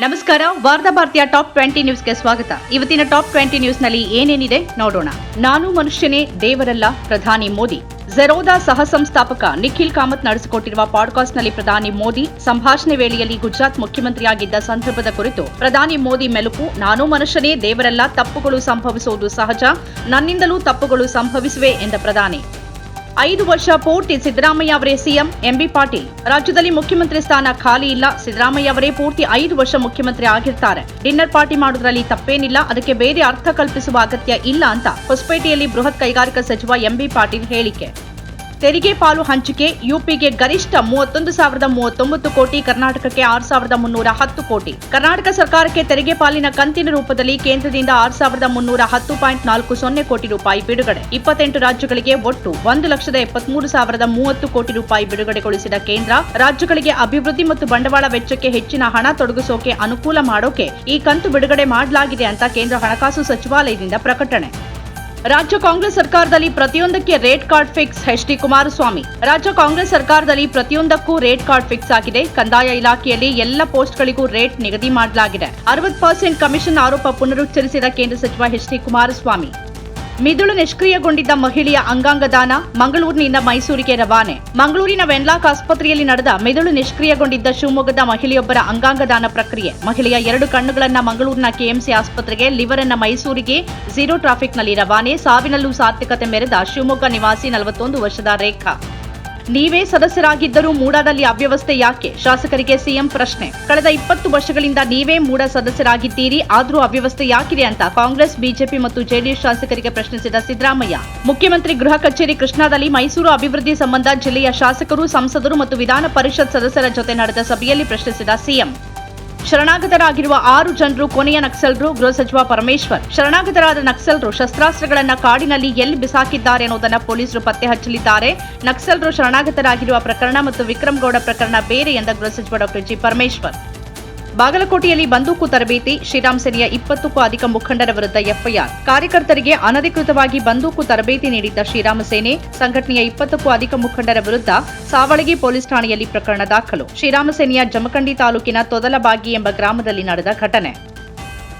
ನಮಸ್ಕಾರ ವಾರ್ತಾ ಭಾರತೀಯ ಟಾಪ್ ಟ್ವೆಂಟಿ ನ್ಯೂಸ್ಗೆ ಸ್ವಾಗತ. ಇವತ್ತಿನ ಟಾಪ್ ಟ್ವೆಂಟಿ ನ್ಯೂಸ್ನಲ್ಲಿ ಏನೇನಿದೆ ನೋಡೋಣ. ನಾನು ಮನುಷ್ಯನೇ, ದೇವರಲ್ಲ, ಪ್ರಧಾನಿ ಮೋದಿ. ಝರೋದಾ ಸಹ ಸಂಸ್ಥಾಪಕ ನಿಖಿಲ್ ಕಾಮತ್ ನಡೆಸಿಕೊಟ್ಟಿರುವ ಪಾಡ್ಕಾಸ್ಟ್ನಲ್ಲಿ ಪ್ರಧಾನಿ ಮೋದಿ ಸಂಭಾಷಣೆ ವೇಳೆಯಲ್ಲಿ ಗುಜರಾತ್ ಮುಖ್ಯಮಂತ್ರಿಯಾಗಿದ್ದ ಸಂದರ್ಭದ ಕುರಿತು, ಪ್ರಧಾನಿ ಮೋದಿ ಮೆಲುಕು, ನಾನು ಮನುಷ್ಯನೇ, ದೇವರಲ್ಲ, ತಪ್ಪುಗಳು ಸಂಭವಿಸುವುದು ಸಹಜ, ನನ್ನಿಂದಲೂ ತಪ್ಪುಗಳು ಸಂಭವಿಸುವೆ ಎಂದ ಪ್ರಧಾನಿ. ಐದು ವರ್ಷ ಪೂರ್ತಿ ಸಿದ್ದರಾಮಯ್ಯ ಅವರೇ ಸಿಎಂ, ಎಂಬಿ ಪಾಟೀಲ್. ರಾಜ್ಯದಲ್ಲಿ ಮುಖ್ಯಮಂತ್ರಿ ಸ್ಥಾನ ಖಾಲಿ ಇಲ್ಲ. ಸಿದ್ದರಾಮಯ್ಯ ಅವರೇ ಪೂರ್ತಿ ಐದು ವರ್ಷ ಮುಖ್ಯಮಂತ್ರಿ ಆಗಿರ್ತಾರೆ. ಡಿನ್ನರ್ ಪಾರ್ಟಿ ಮಾಡೋದ್ರಲ್ಲಿ ತಪ್ಪೇನಿಲ್ಲ. ಅದಕ್ಕೆ ಬೇರೆ ಅರ್ಥ ಕಲ್ಪಿಸುವ ಅಗತ್ಯ ಇಲ್ಲ ಅಂತ ಹೊಸಪೇಟೆಯಲ್ಲಿ ಬೃಹತ್ ಕೈಗಾರಿಕಾ ಸಚಿವ ಎಂಬಿ ಪಾಟೀಲ್ ಹೇಳಿಕೆ. ತೆರಿಗೆ ಪಾಲು ಹಂಚಿಕೆ, ಯುಪಿಗೆ ಗರಿಷ್ಠ ಮೂವತ್ತೊಂದು ಸಾವಿರದ ಮೂವತ್ತೊಂಬತ್ತು ಕೋಟಿ, ಕರ್ನಾಟಕಕ್ಕೆ ಆರು ಸಾವಿರದ ಮುನ್ನೂರ ಹತ್ತು ಕೋಟಿ. ಕರ್ನಾಟಕ ಸರ್ಕಾರಕ್ಕೆ ತೆರಿಗೆ ಪಾಲಿನ ಕಂತಿನ ರೂಪದಲ್ಲಿ ಕೇಂದ್ರದಿಂದ ಆರು ಸಾವಿರದ ಮುನ್ನೂರ ಹತ್ತು ಪಾಯಿಂಟ್ ನಾಲ್ಕು ಸೊನ್ನೆ ಕೋಟಿ ರೂಪಾಯಿ ಬಿಡುಗಡೆ. ಇಪ್ಪತ್ತೆಂಟು ರಾಜ್ಯಗಳಿಗೆ ಒಟ್ಟು ಒಂದು ಲಕ್ಷದ ಎಪ್ಪತ್ಮೂರು ಸಾವಿರದ ಮೂವತ್ತು ಕೋಟಿ ರೂಪಾಯಿ ಬಿಡುಗಡೆಗೊಳಿಸಿದ ಕೇಂದ್ರ, ರಾಜ್ಯಗಳಿಗೆ ಅಭಿವೃದ್ಧಿ ಮತ್ತು ಬಂಡವಾಳ ವೆಚ್ಚಕ್ಕೆ ಹೆಚ್ಚಿನ ಹಣ ತೊಡಗಿಸೋಕೆ ಅನುಕೂಲ ಮಾಡೋಕೆ ಈ ಕಂತು ಬಿಡುಗಡೆ ಮಾಡಲಾಗಿದೆ ಅಂತ ಕೇಂದ್ರ ಹಣಕಾಸು ಸಚಿವಾಲಯದಿಂದ ಪ್ರಕಟಣೆ. ರಾಜ್ಯ ಕಾಂಗ್ರೆಸ್ ಸರ್ಕಾರದಲ್ಲಿ ಪ್ರತಿಯೊಂದಕ್ಕೆ rate card fix H D Kumaraswamy. ರಾಜ್ಯ ಕಾಂಗ್ರೆಸ್ ಸರ್ಕಾರದಲ್ಲಿ ಪ್ರತಿಯೊಂದಕ್ಕೂ ರೇಟ್ ಕಾರ್ಡ್ ಫಿಕ್ಸ್ ಆಗಿದೆ. ಕಂದಾಯ ಇಲಾಖೆಯಲ್ಲಿ ಎಲ್ಲ ಪೋಸ್ಟ್ಗಳಿಗೂ ರೇಟ್ ನಿಗದಿ ಮಾಡಲಾಗಿದೆ. ಅರವತ್ತು ಪರ್ಸೆಂಟ್ ಕಮಿಷನ್ ಆರೋಪ ಪುನರುಚ್ಚರಿಸಿದ ಕೇಂದ್ರ ಸಚಿವ ಎಚ್ ಡಿ ಕುಮಾರಸ್ವಾಮಿ. ಮಿದುಳು ನಿಷ್ಕ್ರಿಯಗೊಂಡಿದ್ದ ಮಹಿಳೆಯ ಅಂಗಾಂಗ ದಾನ ಮಂಗಳೂರಿನಿಂದ ಮೈಸೂರಿಗೆ ರವಾನೆ. ಮಂಗಳೂರಿನ ವೆನ್ಲಾಕ್ ಆಸ್ಪತ್ರೆಯಲ್ಲಿ ನಡೆದ ಮಿದುಳು ನಿಷ್ಕ್ರಿಯಗೊಂಡಿದ್ದ ಶಿವಮೊಗ್ಗದ ಮಹಿಳೆಯೊಬ್ಬರ ಅಂಗಾಂಗ ದಾನ ಪ್ರಕ್ರಿಯೆ. ಮಹಿಳೆಯ ಎರಡು ಕಣ್ಣುಗಳನ್ನ ಮಂಗಳೂರಿನ ಕೆಎಂಸಿ ಆಸ್ಪತ್ರೆಗೆ ಲಿವರ್ ಅನ್ನ ಮೈಸೂರಿಗೆ ಝೀರೋ ಟ್ರಾಫಿಕ್ನಲ್ಲಿ ರವಾನೆ. ಸಾವಿನಲ್ಲೂ ಸಾತ್ವಿಕತೆ ಮೆರೆದ ಶಿವಮೊಗ್ಗ ನಿವಾಸಿ ನಲವತ್ತೊಂದು ವರ್ಷದ ರೇಖಾ. ನೀವೇ ಸದಸ್ಯರಾಗಿದ್ದರೂ ಮೂಡಾದಲ್ಲಿ ಅವ್ಯವಸ್ಥೆ ಯಾಕೆ? ಶಾಸಕರಿಗೆ ಸಿಎಂ ಪ್ರಶ್ನೆ. ಕಳೆದ ಇಪ್ಪತ್ತು ವರ್ಷಗಳಿಂದ ನೀವೇ ಮೂಡ ಸದಸ್ಯರಾಗಿದ್ದೀರಿ, ಆದರೂ ಅವ್ಯವಸ್ಥೆ ಯಾಕಿದೆ ಅಂತ ಕಾಂಗ್ರೆಸ್, ಬಿಜೆಪಿ ಮತ್ತು ಜೆಡಿಎಸ್ ಶಾಸಕರಿಗೆ ಪ್ರಶ್ನಿಸಿದ ಸಿದ್ದರಾಮಯ್ಯ. ಮುಖ್ಯಮಂತ್ರಿ ಗೃಹ ಕಚೇರಿ ಕೃಷ್ಣಾದಲ್ಲಿ ಮೈಸೂರು ಅಭಿವೃದ್ಧಿ ಸಂಬಂಧ ಜಿಲ್ಲೆಯ ಶಾಸಕರು, ಸಂಸದರು ಮತ್ತು ವಿಧಾನ ಪರಿಷತ್ ಸದಸ್ಯರ ಜೊತೆ ನಡೆದ ಸಭೆಯಲ್ಲಿ ಪ್ರಶ್ನಿಸಿದ ಸಿಎಂ. ಶರಣಾಗತರಾಗಿರುವ ಆರು ಜನರು, ಕೊನೆಯ ನಕ್ಸಲ್ರು, ಗೃಹ ಸಚಿವ ಪರಮೇಶ್ವರ್. ಶರಣಾಗತರಾದ ನಕ್ಸಲ್ರು ಶಸ್ತ್ರಾಸ್ತ್ರಗಳನ್ನ ಕಾಡಿನಲ್ಲಿ ಎಲ್ಲಿ ಬಿಸಾಕಿದ್ದಾರೆ ಅನ್ನೋದನ್ನ ಪೊಲೀಸರು ಪತ್ತೆ ಹಚ್ಚಲಿದ್ದಾರೆ. ನಕ್ಸಲ್ರು ಶರಣಾಗತರಾಗಿರುವ ಪ್ರಕರಣ ಮತ್ತು ವಿಕ್ರಮ್ ಗೌಡ ಪ್ರಕರಣ ಬೇರೆ ಎಂದ ಗೃಹ ಸಚಿವ ಡಾಕ್ಟರ್ ಜಿ. ಪರಮೇಶ್ವರ್. ಬಾಗಲಕೋಟೆಯಲ್ಲಿ ಬಂದೂಕು ತರಬೇತಿ, ಶ್ರೀರಾಮ್ ಸೇನೆಯ ಇಪ್ಪತ್ತಕ್ಕೂ ಅಧಿಕ ಮುಖಂಡರ ವಿರುದ್ಧ ಎಫ್ಐಆರ್. ಕಾರ್ಯಕರ್ತರಿಗೆ ಅನಧಿಕೃತವಾಗಿ ಬಂದೂಕು ತರಬೇತಿ ನೀಡಿದ್ದ ಶ್ರೀರಾಮ ಸೇನೆ, ಸಂಘಟನೆಯ ಇಪ್ಪತ್ತಕ್ಕೂ ಅಧಿಕ ಮುಖಂಡರ ವಿರುದ್ಧ ಸಾವಳಗಿ ಪೊಲೀಸ್ ಠಾಣೆಯಲ್ಲಿ ಪ್ರಕರಣ ದಾಖಲು. ಶ್ರೀರಾಮ ಸೇನೆಯ ಜಮಖಂಡಿ ತಾಲೂಕಿನ ತೊದಲಬಾಗಿ ಎಂಬ ಗ್ರಾಮದಲ್ಲಿ ನಡೆದ ಘಟನೆ.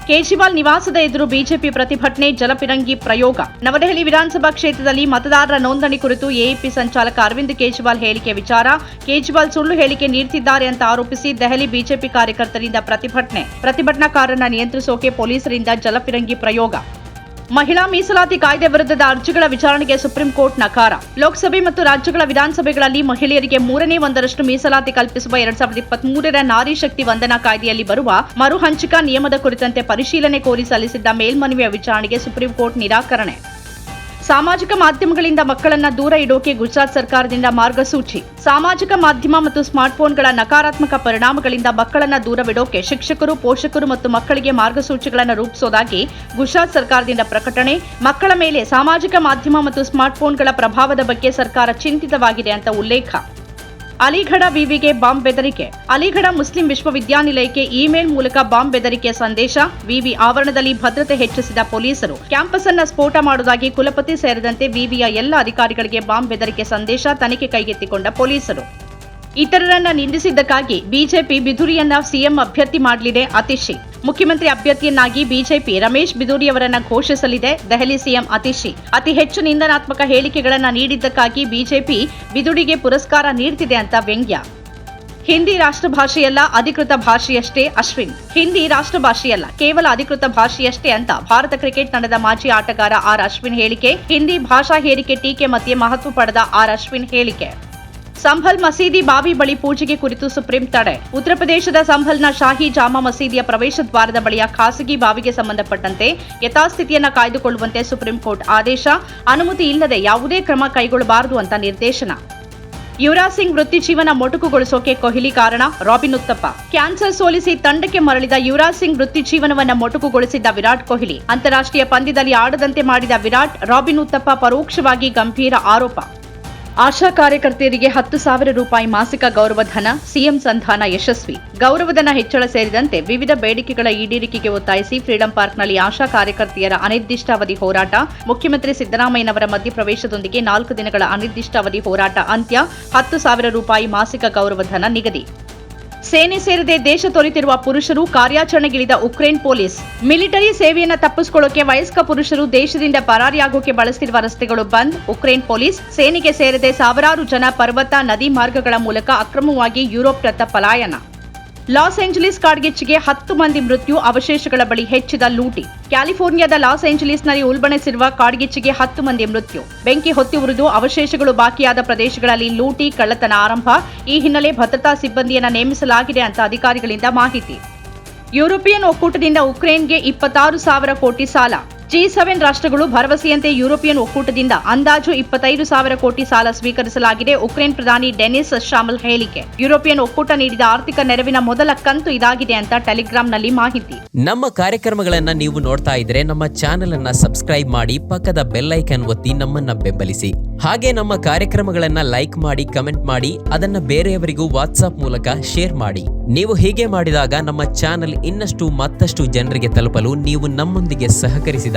ಕೇಜ್ರಿವಾಲ್ ನಿವಾಸದ ಎದುರು ಬಿಜೆಪಿ ಪ್ರತಿಭಟನೆ ಜಲಪಿರಂಗಿ ಪ್ರಯೋಗ. ನವದೆಹಲಿ ವಿಧಾನಸಭಾ ಕ್ಷೇತ್ರದಲ್ಲಿ ಮತದಾರರ ನೋಂದಣಿ ಕುರಿತು ಎಎಪಿ ಸಂಚಾಲಕ ಅರವಿಂದ್ ಕೇಜ್ರಿವಾಲ್ ಹೇಳಿಕೆ ವಿಚಾರ. ಕೇಜ್ರಿವಾಲ್ ಸುಳ್ಳು ಹೇಳಿಕೆ ನೀಡುತ್ತಿದ್ದಾರೆ ಅಂತ ಆರೋಪಿಸಿ ದೆಹಲಿ ಬಿಜೆಪಿ ಕಾರ್ಯಕರ್ತರಿಂದ ಪ್ರತಿಭಟನೆ. ಪ್ರತಿಭಟನಾಕಾರರನ್ನ ನಿಯಂತ್ರಿಸೋಕೆ ಪೊಲೀಸರಿಂದ ಜಲಪಿರಂಗಿ ಪ್ರಯೋಗ. ಮಹಿಳಾ ಮೀಸಲಾತಿ ಕಾಯ್ದೆ ವಿರುದ್ಧದ ಅರ್ಜಿಗಳ ವಿಚಾರಣೆಗೆ ಸುಪ್ರೀಂ ಕೋರ್ಟ್ ನಕಾರ. ಲೋಕಸಭೆ ಮತ್ತು ರಾಜ್ಯಗಳ ವಿಧಾನಸಭೆಗಳಲ್ಲಿ ಮಹಿಳೆಯರಿಗೆ ಮೂರನೇ ಒಂದರಷ್ಟು ಮೀಸಲಾತಿ ಕಲ್ಪಿಸುವ ಎರಡ್ ಸಾವಿರದ ಇಪ್ಪತ್ಮೂರರ ನಾರಿ ಶಕ್ತಿ ವಂದನಾ ಕಾಯ್ದೆಯಲ್ಲಿ ಬರುವ ಮರುಹಂಚಿಕಾ ನಿಯಮದ ಕುರಿತಂತೆ ಪರಿಶೀಲನೆ ಕೋರಿ ಸಲ್ಲಿಸಿದ್ದ ಮೇಲ್ಮನವಿಯ ವಿಚಾರಣೆಗೆ ಸುಪ್ರೀಂ ಕೋರ್ಟ್ ನಿರಾಕರಣೆ. ಸಾಮಾಜಿಕ ಮಾಧ್ಯಮಗಳಿಂದ ಮಕ್ಕಳನ್ನ ದೂರ ಇಡೋಕೆ ಗುಜರಾತ್ ಸರ್ಕಾರದಿಂದ ಮಾರ್ಗಸೂಚಿ. ಸಾಮಾಜಿಕ ಮಾಧ್ಯಮ ಮತ್ತು ಸ್ಮಾರ್ಟ್ಫೋನ್ಗಳ ನಕಾರಾತ್ಮಕ ಪರಿಣಾಮಗಳಿಂದ ಮಕ್ಕಳನ್ನ ದೂರವಿಡೋಕೆ ಶಿಕ್ಷಕರು, ಪೋಷಕರು ಮತ್ತು ಮಕ್ಕಳಿಗೆ ಮಾರ್ಗಸೂಚಿಗಳನ್ನು ರೂಪಿಸೋದಾಗಿ ಗುಜರಾತ್ ಸರ್ಕಾರದಿಂದ ಪ್ರಕಟಣೆ. ಮಕ್ಕಳ ಮೇಲೆ ಸಾಮಾಜಿಕ ಮಾಧ್ಯಮ ಮತ್ತು ಸ್ಮಾರ್ಟ್ಫೋನ್ಗಳ ಪ್ರಭಾವದ ಬಗ್ಗೆ ಸರ್ಕಾರ ಚಿಂತಿತವಾಗಿದೆ ಅಂತ ಉಲ್ಲೇಖ. ಅಲಿಗಢ ವಿವಿಗೆ ಬಾಂಬ್ ಬೆದರಿಕೆ. ಅಲಿಗಢ ಮುಸ್ಲಿಂ ವಿಶ್ವವಿದ್ಯಾನಿಲಯಕ್ಕೆ ಇಮೇಲ್ ಮೂಲಕ ಬಾಂಬ್ ಬೆದರಿಕೆ ಸಂದೇಶ. ವಿವಿ ಆವರಣದಲ್ಲಿ ಭದ್ರತೆ ಹೆಚ್ಚಿಸಿದ ಪೊಲೀಸರು. ಕ್ಯಾಂಪಸ್ ಅನ್ನ ಸ್ಫೋಟ ಮಾಡುವುದಾಗಿ ಕುಲಪತಿ ಸೇರಿದಂತೆ ವಿವಿಯ ಎಲ್ಲ ಅಧಿಕಾರಿಗಳಿಗೆ ಬಾಂಬ್ ಬೆದರಿಕೆ ಸಂದೇಶ ತನಿಖೆ ಕೈಗೆತ್ತಿಕೊಂಡ ಪೊಲೀಸರು. ಇತರರನ್ನ ನಿಂದಿಸಿದ್ದಕ್ಕಾಗಿ ಬಿಜೆಪಿ ಬಿಧುರಿಯನ್ನ ಸಿಎಂ ಅಭ್ಯರ್ಥಿ ಮಾಡಲಿದೆ ಅತಿಶಿ. ಮುಖ್ಯಮಂತ್ರಿ ಅಭ್ಯರ್ಥಿಯನ್ನಾಗಿ ಬಿಜೆಪಿ ರಮೇಶ್ ಬಿಧೂರಿಯವರನ್ನ ಘೋಷಿಸಲಿದೆ ದೆಹಲಿ ಸಿಎಂ ಅತಿಶಿ. ಅತಿ ಹೆಚ್ಚು ನಿಂದನಾತ್ಮಕ ಹೇಳಿಕೆಗಳನ್ನ ನೀಡಿದ್ದಕ್ಕಾಗಿ ಬಿಜೆಪಿ ಬಿದುಡಿಗೆ ಪುರಸ್ಕಾರ ನೀಡುತ್ತಿದೆ ಅಂತ ವ್ಯಂಗ್ಯ. ಹಿಂದಿ ರಾಷ್ಟ್ರಭಾಷೆಯಲ್ಲ ಅಧಿಕೃತ ಭಾಷೆಯಷ್ಟೇ ಅಶ್ವಿನ್. ಹಿಂದಿ ರಾಷ್ಟ್ರಭಾಷೆಯಲ್ಲ ಕೇವಲ ಅಧಿಕೃತ ಭಾಷೆಯಷ್ಟೇ ಅಂತ ಭಾರತ ಕ್ರಿಕೆಟ್ ತಂಡದ ಮಾಜಿ ಆಟಗಾರ ಆರ್ ಅಶ್ವಿನ್ ಹೇಳಿಕೆ, ಹಿಂದಿ ಭಾಷಾ ಹೇರಿಕೆ ಟೀಕೆ ಮಧ್ಯೆ ಮಹತ್ವ ಪಡೆದ ಆರ್ ಅಶ್ವಿನ್ ಹೇಳಿಕೆ. ಸಂಭಲ್ ಮಸೀದಿ ಬಾವಿ ಬಳಿ ಪೂಜೆಗೆ ಕುರಿತು ಸುಪ್ರೀಂ ತಡೆ. ಉತ್ತರ ಪ್ರದೇಶದ ಸಂಭಲ್ನ ಶಾಹಿ ಜಾಮಾ ಮಸೀದಿಯ ಪ್ರವೇಶ ದ್ವಾರದ ಬಳಿಯ ಖಾಸಗಿ ಬಾವಿಗೆ ಸಂಬಂಧಪಟ್ಟಂತೆ ಯಥಾಸ್ಥಿತಿಯನ್ನು ಕಾಯ್ದುಕೊಳ್ಳುವಂತೆ ಸುಪ್ರೀಂ ಕೋರ್ಟ್ ಆದೇಶ. ಅನುಮತಿ ಇಲ್ಲದೆ ಯಾವುದೇ ಕ್ರಮ ಕೈಗೊಳ್ಳಬಾರದು ಅಂತ ನಿರ್ದೇಶನ. ಯುವರಾಜ್ ಸಿಂಗ್ ವೃತ್ತಿ ಜೀವನ ಮೊಟಕುಗೊಳಿಸೋಕೆ ಕೊಹ್ಲಿ ಕಾರಣ. ರಾಬಿನ್ ಉತ್ತಪ್ಪ. ಕ್ಯಾನ್ಸರ್ ಸೋಲಿಸಿ ತಂಡಕ್ಕೆ ಮರಳಿದ ಯುವರಾಜ್ ಸಿಂಗ್ ವೃತ್ತಿ ಜೀವನವನ್ನು ಮೊಟಕುಗೊಳಿಸಿದ್ದ ವಿರಾಟ್ ಕೊಹ್ಲಿ. ಅಂತಾರಾಷ್ಟ್ರೀಯ ಪಂದ್ಯದಲ್ಲಿ ಆಡದಂತೆ ಮಾಡಿದ ವಿರಾಟ್, ರಾಬಿನ್ ಉತ್ತಪ್ಪ ಪರೋಕ್ಷವಾಗಿ ಗಂಭೀರ ಆರೋಪ. ಆಶಾ ಕಾರ್ಯಕರ್ತೆಯರಿಗೆ ಹತ್ತು ಸಾವಿರ ರೂಪಾಯಿ ಮಾಸಿಕ ಗೌರವಧನ ಸಿಎಂ ಸಂಧಾನ ಯಶಸ್ವಿ. ಗೌರವಧನ ಹೆಚ್ಚಳ ಸೇರಿದಂತೆ ವಿವಿಧ ಬೇಡಿಕೆಗಳ ಈಡೇರಿಕೆಗೆ ಒತ್ತಾಯಿಸಿ ಫ್ರೀಡಂ ಪಾರ್ಕ್ನಲ್ಲಿ ಆಶಾ ಕಾರ್ಯಕರ್ತೆಯರ ಅನಿರ್ದಿಷ್ಟಾವಧಿ ಹೋರಾಟ, ಮುಖ್ಯಮಂತ್ರಿ ಸಿದ್ದರಾಮಯ್ಯನವರ ಮಧ್ಯಪ್ರವೇಶದೊಂದಿಗೆ ನಾಲ್ಕು ದಿನಗಳ ಅನಿರ್ದಿಷ್ಟಾವಧಿ ಹೋರಾಟ, ಅಂತ್ಯ, ಹತ್ತು ಸಾವಿರ ರೂಪಾಯಿ ಮಾಸಿಕ ಗೌರವಧನ ನಿಗದಿ. ಸೇನೆ ಸೇರದೆ, ದೇಶ ತೊರೆತಿರುವ ಪುರುಷರು, ಕಾರ್ಯಾಚರಣೆಗಿಳಿದ ಉಕ್ರೇನ್ ಪೊಲೀಸ್. ಮಿಲಿಟರಿ ಸೇವೆಯನ್ನ ತಪ್ಪಿಸಿಕೊಳ್ಳೋಕೆ ವಯಸ್ಕ ಪುರುಷರು ದೇಶದಿಂದ ಪರಾರಿಯಾಗೋಕೆ ಬಳಸ್ತಿರುವ ರಸ್ತೆಗಳು ಬಂದ್. ಉಕ್ರೇನ್ ಪೊಲೀಸ್ ಸೇನೆಗೆ ಸೇರದೆ ಸಾವಿರಾರು ಜನ ಪರ್ವತ, ನದಿ ಮಾರ್ಗಗಳ ಮೂಲಕ ಅಕ್ರಮವಾಗಿ ಯುರೋಪ್ನತ್ತ ಪಲಾಯನ. ಲಾಸ್ ಏಂಜಲೀಸ್ ಕಾಡ್ಗಿಚ್ಚಿಗೆ ಹತ್ತು ಮಂದಿ ಮೃತ್ಯು, ಅವಶೇಷಗಳ ಬಳಿ ಹೆಚ್ಚಿದ ಲೂಟಿ. ಕ್ಯಾಲಿಫೋರ್ನಿಯಾದ ಲಾಸ್ ಏಂಜಲೀಸ್ನಲ್ಲಿ ಉಲ್ಬಣಿಸಿರುವ ಕಾಡ್ಗಿಚ್ಚಿಗೆ ಹತ್ತು ಮಂದಿ ಮೃತ್ಯು. ಬೆಂಕಿ ಹೊತ್ತಿ ಉರಿದು ಅವಶೇಷಗಳು ಬಾಕಿಯಾದ ಪ್ರದೇಶಗಳಲ್ಲಿ ಲೂಟಿ, ಕಳ್ಳತನ ಆರಂಭ. ಈ ಹಿನ್ನೆಲೆ ಭದ್ರತಾ ಸಿಬ್ಬಂದಿಯನ್ನು ನೇಮಿಸಲಾಗಿದೆ ಅಂತ ಅಧಿಕಾರಿಗಳಿಂದ ಮಾಹಿತಿ. ಯುರೋಪಿಯನ್ ಒಕ್ಕೂಟದಿಂದ ಉಕ್ರೇನ್ಗೆ ಇಪ್ಪತ್ತಾರು ಸಾವಿರ ಕೋಟಿ ಸಾಲ. ಜಿ ಸೆವೆನ್ ರಾಷ್ಟ್ರಗಳು ಭರವಸೆಯಂತೆ ಯುರೋಪಿಯನ್ ಒಕ್ಕೂಟದಿಂದ ಅಂದಾಜು ಇಪ್ಪತ್ತೈದು ಸಾವಿರ ಕೋಟಿ ಸಾಲ ಸ್ವೀಕರಿಸಲಾಗಿದೆ, ಉಕ್ರೇನ್ ಪ್ರಧಾನಿ ಡೆನಿಸ್ ಶಾಮಲ್ ಹೇಳಿಕೆ. ಯುರೋಪಿಯನ್ ಒಕ್ಕೂಟ ನೀಡಿದ ಆರ್ಥಿಕ ನೆರವಿನ ಮೊದಲ ಕಂತು ಇದಾಗಿದೆ ಅಂತ ಟೆಲಿಗ್ರಾಂನಲ್ಲಿ ಮಾಹಿತಿ. ನಮ್ಮ ಕಾರ್ಯಕ್ರಮಗಳನ್ನ ನೀವು ನೋಡ್ತಾ ಇದ್ರೆ ನಮ್ಮ ಚಾನೆಲ್ ಅನ್ನ ಸಬ್ಸ್ಕ್ರೈಬ್ ಮಾಡಿ ಪಕ್ಕದ ಬೆಲ್ ಒತ್ತಿ ನಮ್ಮನ್ನ ಬೆಂಬಲಿಸಿ. ಹಾಗೆ ನಮ್ಮ ಕಾರ್ಯಕ್ರಮಗಳನ್ನ ಲೈಕ್ ಮಾಡಿ, ಕಮೆಂಟ್ ಮಾಡಿ, ಅದನ್ನ ಬೇರೆಯವರಿಗೂ ವಾಟ್ಸ್ಆಪ್ ಮೂಲಕ ಶೇರ್ ಮಾಡಿ. ನೀವು ಹೀಗೆ ಮಾಡಿದಾಗ ನಮ್ಮ ಚಾನೆಲ್ ಇನ್ನಷ್ಟು ಮತ್ತಷ್ಟು ಜನರಿಗೆ ತಲುಪಲು ನೀವು ನಮ್ಮೊಂದಿಗೆ ಸಹಕರಿಸಿದ